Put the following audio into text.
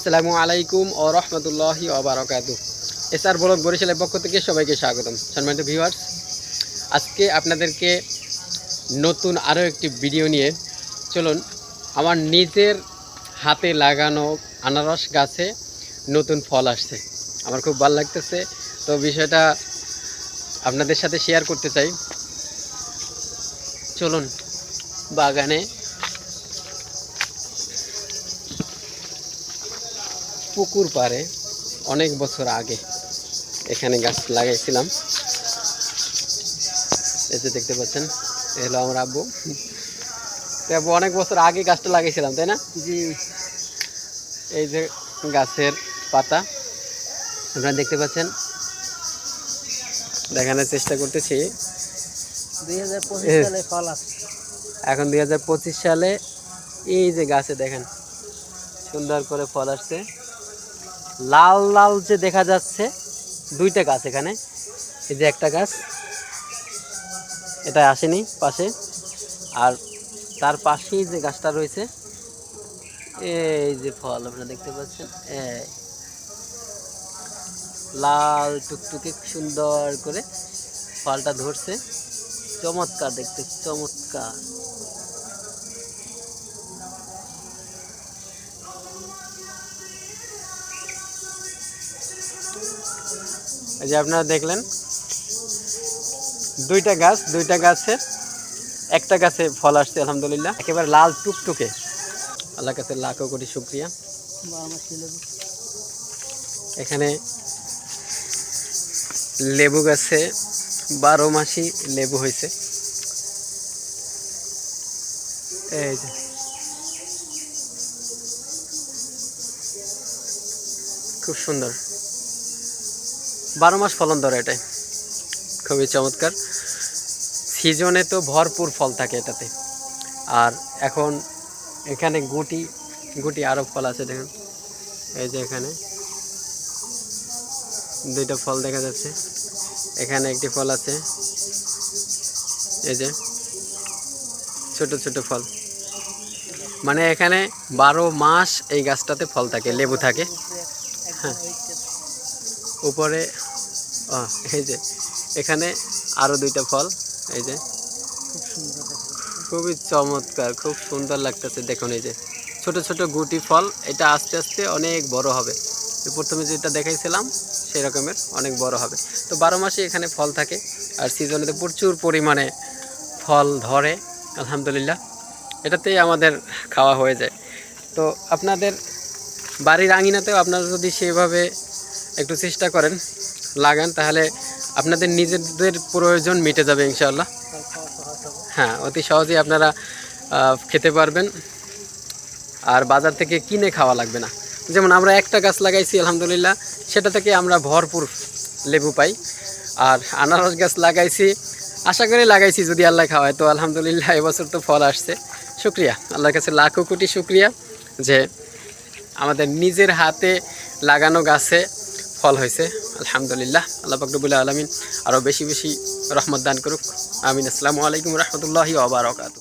আসসালামু আলাইকুম ও রহমতুল্লাহি ওবারকাতু এসআর ব্লগ বরিশালের পক্ষ থেকে সবাইকে স্বাগতম। সম্মানিত ভিউয়ার্স আজকে আপনাদেরকে নতুন আরও একটি ভিডিও নিয়ে চলুন, আমার নিজের হাতে লাগানো আনারস গাছে নতুন ফল আসছে। আমার খুব ভালো লাগতেছে। তো বিষয়টা আপনাদের সাথে শেয়ার করতে চাই। চলুন, বাগানে পুকুর পাড়ে অনেক বছর আগে এখানে গাছ লাগাইছিলাম। এই যে দেখতে পাচ্ছেন এ হলো আমার আব্বু। তো আব্বু অনেক বছর আগে গাছটা লাগিয়েছিলাম তাই না? জি। এই যে গাছের পাতা আপনারা দেখতে পাচ্ছেন। দেখানোর চেষ্টা করতেছি। এখন দুই হাজার পঁচিশ সালে এই যে গাছে দেখেন সুন্দর করে ফল আসছে। লাল লাল যে দেখা যাচ্ছে, দুইটা গাছ এখানে। এই যে একটা গাছ, এটা আসেনি পাশে। আর তার পাশেই যে গাছটা রয়েছে, এই যে ফল আপনারা দেখতে পাচ্ছেন লাল টুকটুকে সুন্দর করে ফলটা ধরছে। চমৎকার দেখতে, চমৎকার। এই যে আপনারা দেখলেন, দুইটা গাছ, দুইটা গাছের একটা গাছে ফল আসছে, আলহামদুলিল্লাহ। একেবারে লাল টুকটুকে। আল্লাহ কাছে লাখো কোটি শুক্রিয়া। এখানে লেবু গাছে বারো মাসি লেবু হয়েছে। এই যে। খুব সুন্দর। বারো মাস ফলন ধরে এটাই। খুবই চমৎকার। সিজনে তো ভরপুর ফল থাকে এটাতে। আর এখন এখানে গুটি গুটি আরও ফল আছে দেখুন। এই যে এখানে দুইটা ফল দেখা যাচ্ছে। এখানে একটি ফল আছে। এই যে ছোট ছোট ফল। মানে এখানে বারো মাস এই গাছটাতে ফল থাকে, লেবু থাকে। হ্যাঁ। উপরে এই যে, এখানে আরও দুইটা ফল, এই যে। খুবই চমৎকার, খুব সুন্দর লাগতেছে, দেখুন এই যে। ছোট ছোট গুটি ফল, এটা আস্তে আস্তে অনেক বড় হবে। প্রথমে যেটা দেখাইছিলাম, সেই রকমের অনেক বড় হবে। তো বারো মাসে এখানে ফল থাকে, আর সিজনে তো প্রচুর পরিমাণে ফল ধরে, আলহামদুলিল্লাহ। এটাতেই আমাদের খাওয়া হয়ে যায়। তো আপনাদের বাড়ির আঙিনাতেও আপনারা যদি সেভাবে একটু চেষ্টা করেন লাগান, তাহলে আপনাদের নিজেদের প্রয়োজন মিটে যাবে হবে হ্যাঁ অতি সহজেই আপনারা খেতে পারবেন। আর বাজার থেকে কিনে খাওয়া লাগবে না। যেমন আমরা একটা গাছ লাগাইছি, আলহামদুলিল্লাহ, সেটা থেকে আমরা ভরপুর লেবু পাই। আর আনারস গাছ লাগাইছি, আশা করি লাগাইছি যদি আল্লাহ খাওয়ায়। তো আলহামদুলিল্লাহ এবছর তো ফল আসছে। শুক্রিয়া, আল্লাহর কাছে লাখো কোটি শুক্রিয়া যে আমাদের নিজের হাতে লাগানো গাছে ফল হয়েছে। আলহামদুলিল্লাহ, আল্লাহ পাকরবুল্লাহ আলমিন আরও বেশি বেশি রহমত দান করুক। আমিন। আসসালামু আলাইকুম রহমতুল্লাহি ওবরাকাতু